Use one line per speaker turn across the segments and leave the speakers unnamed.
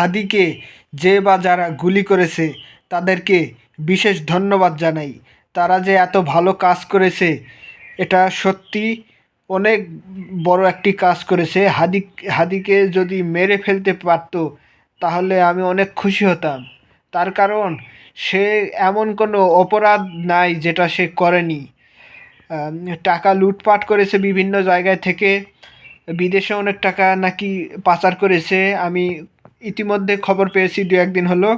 হাদিকে যে বা যারা গুলি করেছে, তাদেরকে বিশেষ ধন্যবাদ জানাই। তারা যে এত ভালো কাজ করেছে, এটা সত্যি অনেক বড় একটি কাজ করেছে। হাদি হাদিকে যদি মেরে ফেলতে পারতো, তাহলে আমি অনেক খুশি হতাম। তার কারণ, সে এমন কোনো অপরাধ নাই যেটা সে করেনি। টাকা লুটপাট করেছে বিভিন্ন জায়গায় থেকে। বিদেশে অনেক টাকা নাকি পাচার করেছে। আমি ইতিমধ্যে খবর পেয়েছি, দু একদিন হলো,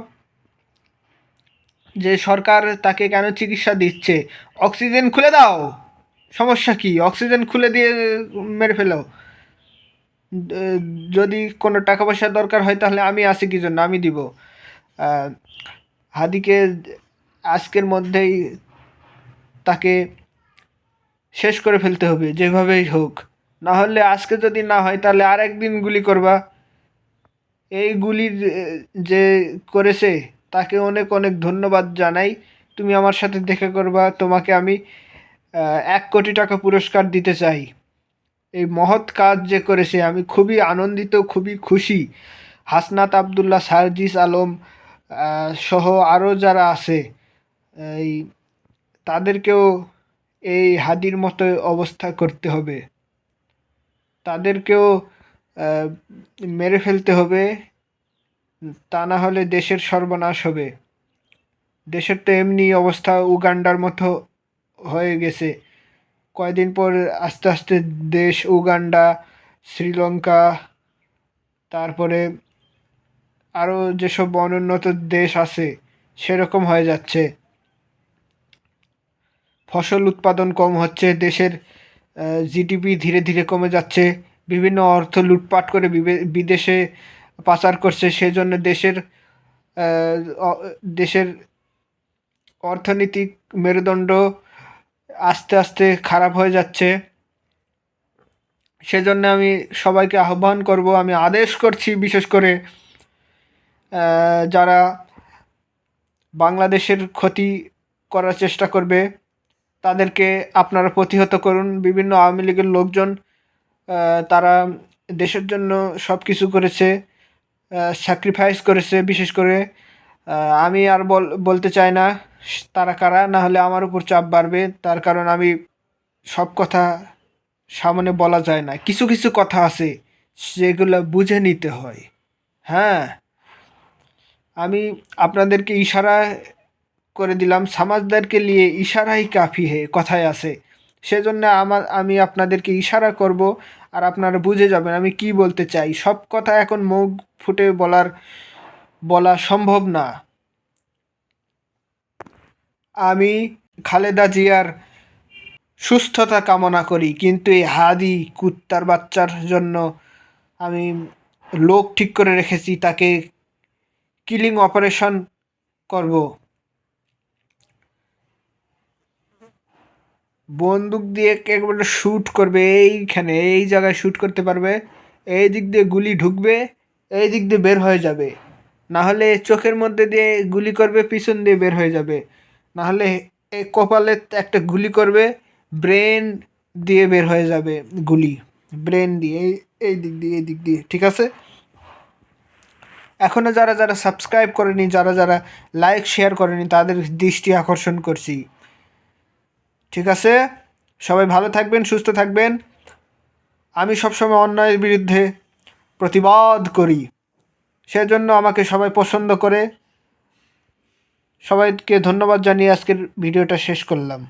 যে সরকার তাকে কেন চিকিৎসা দিচ্ছে? অক্সিজেন খুলে দাও। সমস্যা কি? অক্সিজেন খুলে দিয়ে মেরে ফেলো। যদি কোনো টাকা পয়সা দরকার হয় তাহলে আমি আছি কি জন্য? আমি দিব। হাদিকে আজকের মধ্যেই তাকে শেষ করে ফেলতে হবে, যেভাবেই হোক। না হলে আজকে যদি না হয় তাহলে আর একদিন গুলি করবা। এই গুলির এ, যে করেছে তাকে অনেক অনেক ধন্যবাদ জানাই। তুমি আমার সাথে দেখা করবা তোমাকে আমি এক কোটি টাকা পুরস্কার দিতে চাই। এই মহৎ কাজ যে করেছে আমি খুবই আনন্দিত খুবই খুশি। হাসনাত আবদুল্লাহ সারজিস আলম সহ আরও যারা আছে এই তাদেরকেও এই হাদির মতো অবস্থা করতে হবে। তাদেরকেও মেরে ফেলতে হবে, তা না হলে দেশের সর্বনাশ হবে। দেশের তো এমনি অবস্থা উগান্ডার মতো হয়ে গেছে। কয়দিন পর আস্তে আস্তে দেশ উগান্ডা, শ্রীলঙ্কা, তারপরে আরও যেসব অনুন্নত দেশ আছে, সেরকম হয়ে যাচ্ছে। ফসল উৎপাদন কম হচ্ছে, দেশের জিডিপি ধীরে ধীরে কমে যাচ্ছে। বিভিন্ন অর্থ লুটপাট করে বিদেশে পাচার করছে, সেজন্য দেশের দেশের অর্থনৈতিক মেরুদণ্ড আস্তে আস্তে খারাপ হয়ে যাচ্ছে। সেজন্য আমি সবাইকে আহ্বান করব, আমি আদেশ করছি বিশেষ করে যারা বাংলাদেশের ক্ষতি করার চেষ্টা করবে, তাদেরকে আপনারা প্রতিহত করুন। বিভিন্ন আওয়ামী লীগের লোকজন তারা দেশের জন্য সব কিছু করেছে স্যাক্রিফাইস করেছে, বিশেষ করে আমি আর বল, বলতে চাই না তারা কারা, না হলে আমার উপর চাপ বাড়বে, তার কারণ আমি সব কথা সামনে বলা যায় না। কিছু কিছু কথা আছে সেগুলো বুঝে নিতে হয়। হ্যাঁ আমি আপনাদেরকে ইশারা করে দিলাম, সমাজদারকে নিয়ে ইশারাই কাফি হে, কথায় আছে। সেজন্য আমার, আমি আপনাদেরকে ইশারা করব আর আপনারা বুঝে যাবেন আমি কি বলতে চাই। সব কথা এখন মুখ ফুটে বলার, বলা সম্ভব না। আমি খালেদা জিয়ার সুস্থতা কামনা করি, কিন্তু এই হাদি কুত্তার বাচ্চার জন্য আমি লোক ঠিক করে রেখেছি, তাকে কিলিং অপারেশন করব। বন্দুক দিয়ে একেবারে শ্যুট করবে এইখানে, এই জায়গায় শ্যুট করতে পারবে। এই দিক দিয়ে গুলি ঢুকবে, এই দিক দিয়ে বের হয়ে যাবে। না হলে চোখের মধ্যে দিয়ে গুলি করবে, পিছন দিয়ে বের হয়ে যাবে। না হলে এই কপালে একটা গুলি করবে ব্রেন দিয়ে বের হয়ে যাবে গুলি। ব্রেন দিয়ে, এই এই দিক দিয়ে, এই দিক দিয়ে, ঠিক আছে? এখনও যারা যারা সাবস্ক্রাইব করেনি, যারা যারা লাইক শেয়ার করেনি, তাদের দৃষ্টি আকর্ষণ করছি। ঠিক আছে? সবাই ভালো থাকবেন, সুস্থ থাকবেন। আমি সবসময় অন্যায়ের বিরুদ্ধে প্রতিবাদ করি। সেজন্য আমাকে সবাই পছন্দ করে। সবাইকে ধন্যবাদ জানিয়ে আজকের ভিডিওটা শেষ করলাম।